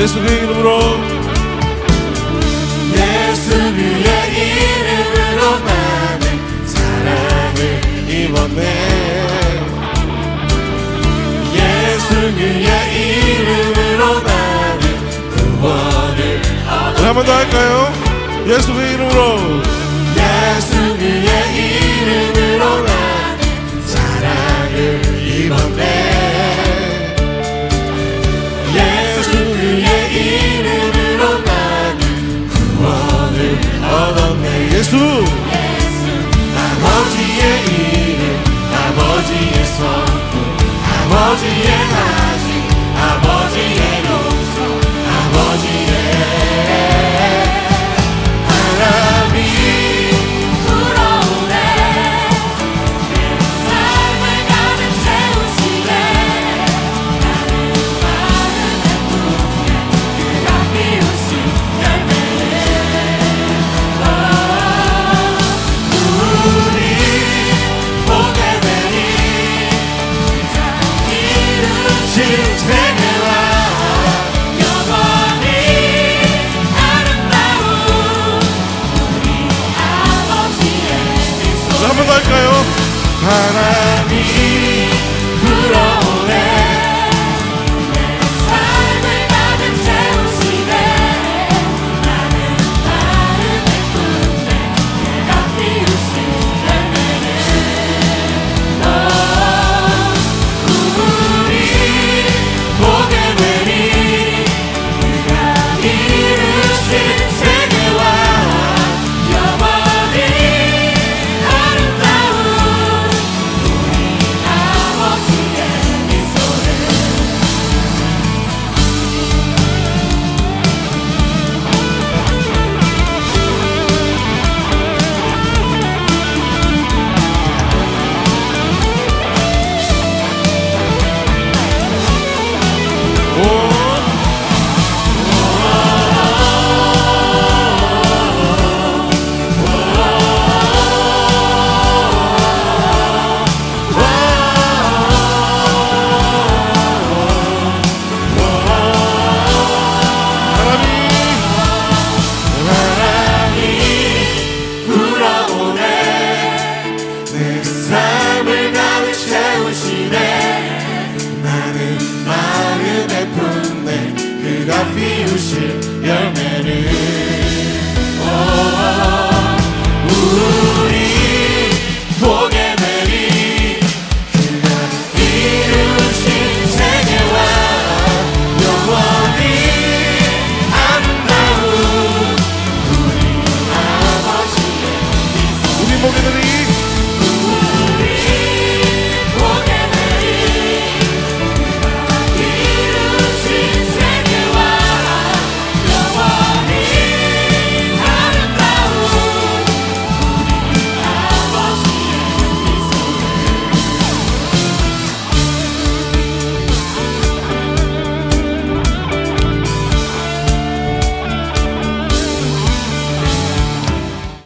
예수 그 이름으로. 예수 그의 이름으로 나는 사랑을 입었네. 예수 그의 이름으로 나는 구원을 우리 한번 더 할까요? 예수 그 이름으로 예수. 아버지의 이름 아버지의 선물 아버지의 나 그가 피우실 열매를 oh, oh, oh.